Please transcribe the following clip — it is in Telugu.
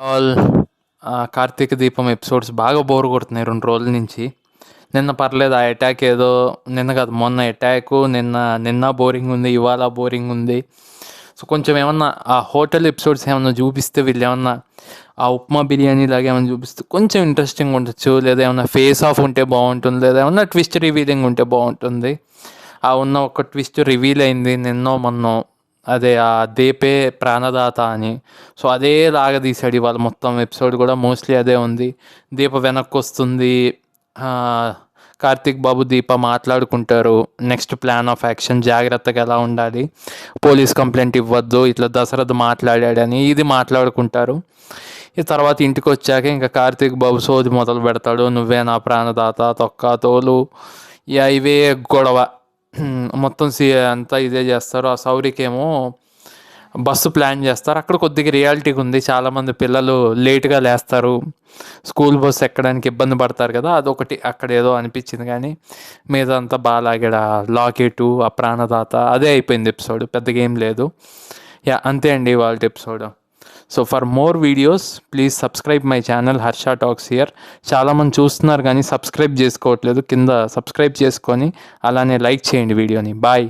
ఆల్ కార్తీక దీపం ఎపిసోడ్స్ బాగా బోర్ కొడుతున్నాయి రెండు రోజుల నుంచి. నిన్న పర్లేదు ఆ అటాక్ ఏదో నిన్న కాదు మొన్న అటాక్ నిన్న నిన్న బోరింగ్ ఉంది ఇవాళ బోరింగ్ ఉంది. సో కొంచెం ఏమన్నా ఆ హోటల్ ఎపిసోడ్స్ ఏమన్నా చూపిస్తే వీళ్ళు ఏమన్నా ఆ ఉప్మా బిర్యానీ లాగా ఏమైనా చూపిస్తే కొంచెం ఇంట్రెస్టింగ్ ఉండొచ్చు. లేదా ఏమన్నా ఫేస్ ఆఫ్ ఉంటే బాగుంటుంది లేదా ఏమన్నా ట్విస్ట్ రివీలింగ్ ఉంటే బాగుంటుంది. ఆ ఉన్న ఒక ట్విస్ట్ రివీల్ అయింది నిన్నో మొన్నో. అదే ఆ దీపే ప్రాణదాత అని. సో అదే లాగా తీసాడు ఇవాళ మొత్తం ఎపిసోడ్ కూడా. మోస్ట్లీ అదే ఉంది. దీప వెనక్కి వస్తుంది కార్తిక్ బాబు దీప మాట్లాడుకుంటారు. నెక్స్ట్ ప్లాన్ ఆఫ్ యాక్షన్ జాగ్రత్తగా ఎలా ఉండాలి? పోలీస్ కంప్లైంట్ ఇవ్వద్దు. ఇట్లా దశరథ్ మాట్లాడాడని ఇది మాట్లాడుకుంటారు. ఈ తర్వాత ఇంటికి వచ్చాక ఇంకా కార్తీక్ బాబు సోది మొదలు పెడతాడు. నువ్వే నా ప్రాణదాత తొక్క తోలు. ఇవే గొడవ. మొత్తం సి అంతా ఇదే చేస్తారు. ఆ సౌరికేమో బస్సు ప్లాన్ చేస్తారు. అక్కడ కొద్దిగా రియాలిటీగా ఉంది. చాలామంది పిల్లలు లేట్గా లేస్తారు. స్కూల్ బస్సు ఎక్కడానికి ఇబ్బంది పడతారు కదా అదొకటి. అక్కడ ఏదో అనిపించింది కానీ మీద అంతా బాగా లాకెటు ఆ ప్రాణదాత అదే అయిపోయింది ఎపిసోడ్. పెద్దగా ఏం లేదు. యా అంతే అండి వాళ్ళ episode. So for more videos please subscribe my channel Harsha talks here చాలామంది చూస్తున్నారు కానీ సబ్స్క్రైబ్ చేసుకోవట్లేదు. కింద సబ్స్క్రైబ్ చేసుకొని అలానే లైక్ చేయండి వీడియోని బాయ్